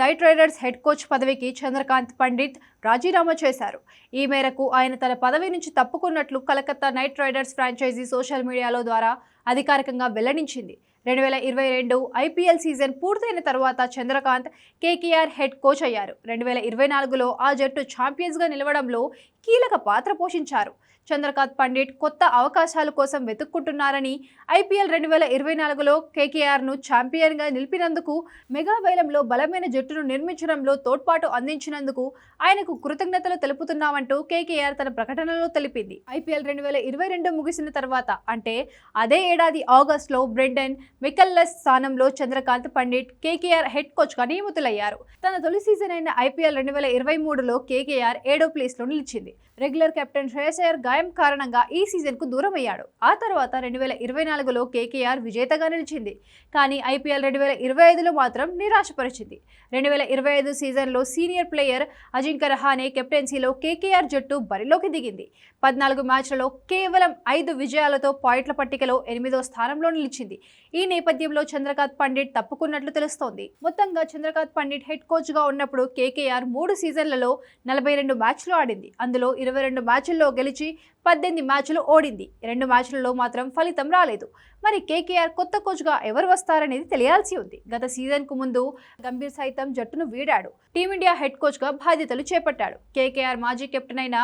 Night riders head coach పదవికి చంద్రకాంత్ పండిత్ రాజీనామా చేశారు. ఈ మేరకు ఆయన తన పదవి నుంచి తప్పుకున్నట్లు Calcutta knight riders franchise social మీడియాలో ద్వారా అధికారికంగా వెల్లడించింది. రెండు వేల ఇరవై రెండు ఐపీఎల్ సీజన్ పూర్తయిన తర్వాత చంద్రకాంత్ కేకేఆర్ హెడ్ కోచ్ అయ్యారు. రెండు వేల ఇరవై నాలుగులో ఆ జట్టు ఛాంపియన్స్గా నిలవడంలో కీలక పాత్ర పోషించారు. చంద్రకాంత్ పండిట్ కొత్త అవకాశాల కోసం వెతుక్కుంటున్నారని ఐపీఎల్ రెండు వేల ఇరవై నాలుగులో కేకేఆర్ను ఛాంపియన్గా నిలిపినందుకు మెగా వేలంలో బలమైన జట్టును నిర్మించడంలో తోడ్పాటు అందించినందుకు ఆయనకు కృతజ్ఞతలు తెలుపుతున్నామంటూ కేకేఆర్ తన ప్రకటనలో తెలిపింది. ఐపీఎల్ రెండు వేల ఇరవై రెండు ముగిసిన తర్వాత అంటే అదే ఏడాది ఆగస్టులో బ్రెండన్ మికల్లెస్ స్థానంలో చంద్రకాంత్ పండిట్ కేకేఆర్ హెడ్ కోచ్గా నియమితులయ్యారు తన తొలి సీజన్ అయిన ఐపీఎల్ రెండు వేల ఇరవై మూడులో కేకేఆర్ ఏడో ప్లేస్లో నిలిచింది. రెగ్యులర్ కెప్టెన్ శ్రేయస్ అయ్యర్ గాయం కారణంగా ఈ సీజన్కు దూరం అయ్యాడు ఆ తర్వాత రెండు వేల ఇరవై నాలుగులో కేకేఆర్ విజేతగా నిలిచింది. కానీ ఐపీఎల్ రెండు వేల ఇరవై ఐదులో మాత్రం నిరాశపరిచింది. రెండు వేల ఇరవై ఐదు సీజన్లో సీనియర్ ప్లేయర్ అజింక్య రహానే కెప్టెన్సీలో కేకేఆర్ జట్టు బరిలోకి దిగింది. పద్నాలుగు మ్యాచ్లలో కేవలం ఐదు విజయాలతో పాయింట్ల పట్టికలో ఎనిమిదో స్థానంలో నిలిచింది. ఈ నేపథ్యంలో చంద్రకాంత్ పండిట్ తప్పుకున్నట్లు తెలుస్తోంది. మొత్తంగా చంద్రకాంత్ పండిట్ హెడ్ కోచ్గా ఉన్నప్పుడు కేకేఆర్ మూడు సీజన్లలో నలభై రెండు మ్యాచ్లు ఆడింది. అందులో ఇరవై రెండు మ్యాచ్ల్లో గెలిచి పద్దెనిమిది మ్యాచ్లు ఓడింది. రెండు మ్యాచ్లలో మాత్రం ఫలితం రాలేదు. మరి కేకేఆర్ కొత్త కోచ్గా ఎవరు వస్తారనేది తెలియాల్సి ఉంది. గత సీజన్కు ముందు గంభీర్ సైతం జట్టును వీడాడు. టీమిండియా హెడ్ కోచ్గా బాధ్యతలు చేపట్టాడు. కేకేఆర్ మాజీ కెప్టెన్ అయిన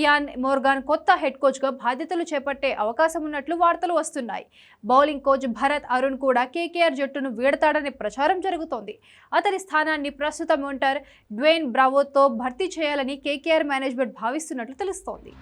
ఇయాన్ మోర్గాన్ కొత్త హెడ్ కోచ్గా బాధ్యతలు చేపట్టే అవకాశం ఉన్నట్లు వార్తలు వస్తున్నాయి. బౌలింగ్ కోచ్ భరత్ అరుణ్ అరుణ్ కూడా కేకేఆర్ జట్టును వీడతాడనే ప్రచారం జరుగుతోంది. అతని స్థానాన్ని ప్రస్తుతం ఉంటార్ డ్వేన్ బ్రావోతో భర్తీ చేయాలని కేకేఆర్ మేనేజ్మెంట్ భావిస్తున్నట్లు తెలుస్తోంది.